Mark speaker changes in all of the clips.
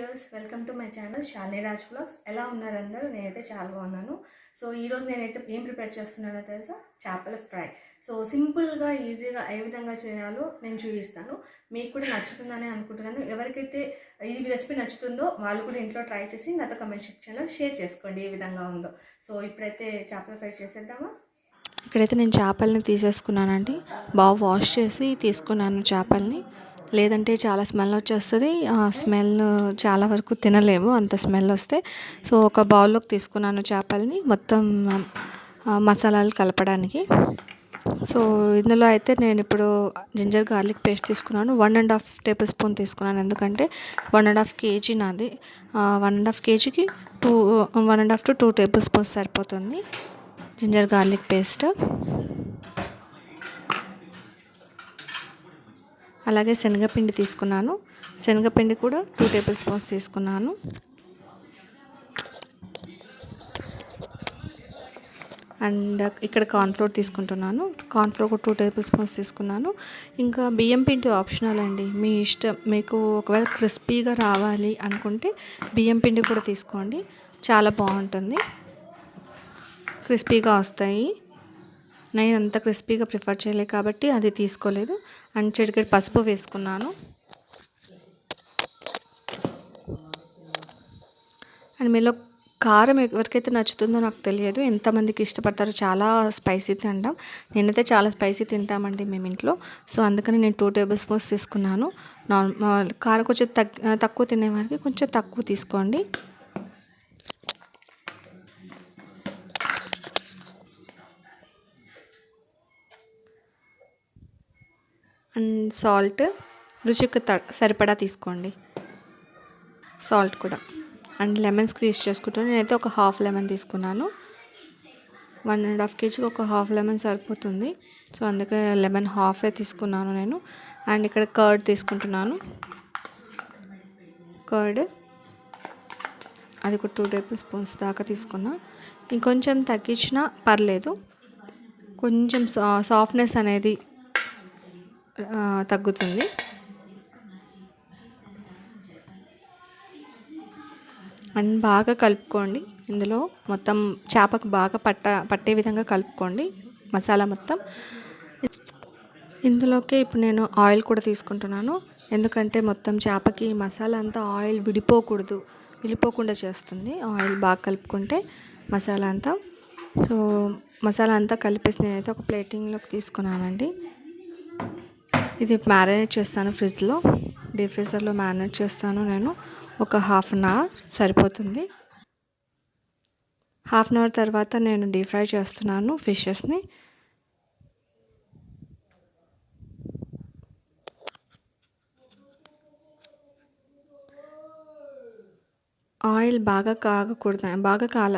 Speaker 1: Viewers welcome to my channel Shalini Raj blogs ఎలా ఉన్నారు అందరూ? నేనైతే చాలా బాగున్నాను. సో ఈరోజు నేనైతే ఏం ప్రిపేర్ చేస్తున్నానో తెలుసా? చేపల ఫ్రై. సో సింపుల్గా ఈజీగా ఏ విధంగా చేయాలో నేను చూపిస్తాను. మీకు కూడా నచ్చుతుందని అనుకుంటున్నాను. ఎవరికైతే ఈ రెసిపీ నచ్చుతుందో వాళ్ళు కూడా ఇంట్లో ట్రై చేసి నాతో కమెంట్ సెక్షన్లో షేర్ చేసుకోండి ఏ విధంగా ఉందో. సో ఇప్పుడైతే చేపల ఫ్రై చేసేద్దామా?
Speaker 2: ఇక్కడైతే నేను చేపల్ని తీసేసుకున్నానండి. బాగా వాష్ చేసి తీసుకున్నాను చేపల్ని. లేదంటే చాలా స్మెల్ వచ్చేస్తుంది. ఆ స్మెల్ చాలా వరకు తినలేము అంత స్మెల్ వస్తే. సో ఒక బౌల్లోకి తీసుకున్నాను చేపల్ని మొత్తం మసాలాలు కలపడానికి. సో ఇందులో అయితే నేను ఇప్పుడు జింజర్ గార్లిక్ పేస్ట్ తీసుకున్నాను. One and half tablespoon తీసుకున్నాను. ఎందుకంటే వన్ అండ్ హాఫ్ కేజీ నాది. వన్ అండ్ హాఫ్ కేజీకి two one and half to two tablespoons సరిపోతుంది జింజర్ గార్లిక్ పేస్ట్. అలాగే శనగపిండి తీసుకున్నాను. శనగపిండి కూడా టూ టేబుల్ స్పూన్స్ తీసుకున్నాను. అండ్ ఇక్కడ కార్న్ఫ్లోర్ తీసుకుంటున్నాను. కార్న్ఫ్లోర్ ఒక టూ టేబుల్ స్పూన్స్ తీసుకున్నాను. ఇంకా బియ్యం పిండి ఆప్షనల్ అండి. మీ ఇష్టం మీకు ఒకవేళ క్రిస్పీగా రావాలి అనుకుంటే బియ్యం పిండి కూడా తీసుకోండి. చాలా బాగుంటుంది. క్రిస్పీగా వస్తాయి. నేను అంత క్రిస్పీగా ప్రిఫర్ చేయలేదు కాబట్టి అది తీసుకోలేదు. అండ్ చిటికెడు పసుపు వేసుకున్నాను. అండ్ మీలో కారం ఎవరికైతే నచ్చుతుందో నాకు తెలియదు. ఎంతమందికి ఇష్టపడతారో చాలా స్పైసీ తింటాం. నేనైతే చాలా స్పైసీ తింటామండి మేము ఇంట్లో. సో అందుకని నేను టూ టేబుల్ స్పూన్స్ తీసుకున్నాను. నార్మల్ కారం కొంచెం తక్కువ తినేవారికి కొంచెం తక్కువ తీసుకోండి. And salt. రుచికి త సరిపడా తీసుకోండి. సాల్ట్ కూడా. అండ్ లెమన్ స్క్వీజ్ చేసుకుంటాను. నేనైతే ఒక హాఫ్ లెమన్ తీసుకున్నాను. వన్ అండ్ హాఫ్ కేజీకి ఒక హాఫ్ లెమన్ సరిపోతుంది. సో అందుకే లెమన్ హాఫే తీసుకున్నాను నేను. అండ్ ఇక్కడ కర్డ్ తీసుకుంటున్నాను. కర్డ్. అది ఒక టూ టేబుల్ స్పూన్స్ దాకా తీసుకున్నా. ఇంకొంచెం తగ్గించినా పర్లేదు. కొంచెం సా సాఫ్ట్నెస్ అనేది తగ్గుతుంది. అండ్ బాగా కలుపుకోండి. ఇందులో మొత్తం చేపకు బాగా పట్ట పట్టే విధంగా కలుపుకోండి. మసాలా మొత్తం. ఇందులోకి ఇప్పుడు నేను ఆయిల్ కూడా తీసుకుంటున్నాను. ఎందుకంటే మొత్తం చేపకి మసాలా అంతా ఆయిల్ విడిపోకూడదు. విడిపోకుండా చేస్తుంది. ఆయిల్ బాగా కలుపుకుంటే మసాలా అంతా. సో మసాలా అంతా కలిపేసి నేనైతే ఒక ప్లేటింగ్లోకి తీసుకున్నానండి. ఇది మ్యారినేట్ చేస్తాను ఫ్రిడ్జ్లో డీప్ ఫ్రీజర్లో మ్యారినేట్ చేస్తాను నేను. ఒక హాఫ్ అన్ అవర్ సరిపోతుంది. హాఫ్ అన్ అవర్ తర్వాత నేను డీప్ ఫ్రై చేస్తున్నాను ఫిషెస్ని ఆయిల్ బాగా కాగకూడదు. బాగా కాల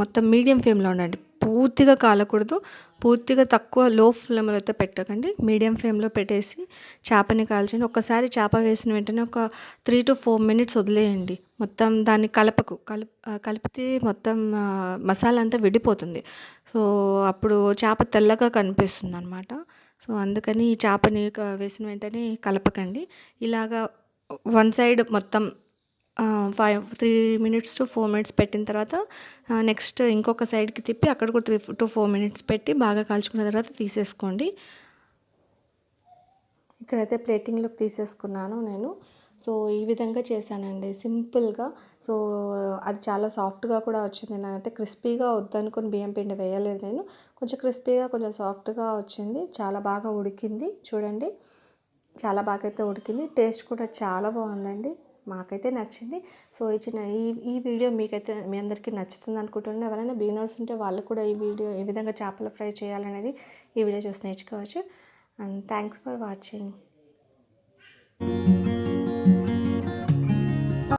Speaker 2: మొత్తం మీడియం ఫ్లేమ్లో ఉండండి. పూర్తిగా కాలకూడదు. పూర్తిగా తక్కువ లో ఫ్లేమ్లో అయితే పెట్టకండి. మీడియం ఫ్లేమ్లో పెట్టేసి చేపని కాల్చండి. ఒక్కసారి చేప వేసిన వెంటనే ఒక త్రీ టు ఫోర్ మినిట్స్ వదిలేయండి. మొత్తం దాన్ని కలపకు. కలుపు కలిపితే మొత్తం మసాలా అంతా విడిపోతుంది. సో అప్పుడు చేప తెల్లగా కనిపిస్తుంది అనమాట సో అందుకని ఈ చేపని వేసిన వెంటనే కలపకండి. ఇలాగా వన్ సైడ్ మొత్తం five three minutes to four minutes పెట్టిన తర్వాత నెక్స్ట్ ఇంకొక సైడ్కి తిప్పి అక్కడ కూడా త్రీ టు ఫోర్ మినిట్స్ పెట్టి బాగా కాల్చుకున్న తర్వాత తీసేసుకోండి. ఇక్కడైతే ప్లేటింగ్లోకి తీసేసుకున్నాను నేను. సో ఈ విధంగా చేశానండి. సింపుల్గా సో అది చాలా సాఫ్ట్గా కూడా వచ్చింది. నేనైతే క్రిస్పీగా వద్దనుకొని బియ్యం పిండి వేయలేదు నేను. కొంచెం క్రిస్పీగా కొంచెం సాఫ్ట్గా వచ్చింది. చాలా బాగా ఉడికింది. చూడండి. చాలా బాగా అయితే ఉడికింది. టేస్ట్ కూడా చాలా బాగుందండి. మాకైతే నచ్చింది. సో ఈ చిన్న ఈ ఈ వీడియో మీకైతే మీ అందరికీ నచ్చుతుంది అనుకుంటున్నాను. ఎవరైనా బిగినర్స్ ఉంటే వాళ్ళు కూడా ఈ వీడియో ఏ విధంగా చేపల ఫ్రై చేయాలనేది ఈ వీడియో చూసి నేర్చుకోవచ్చు. And thanks for watching.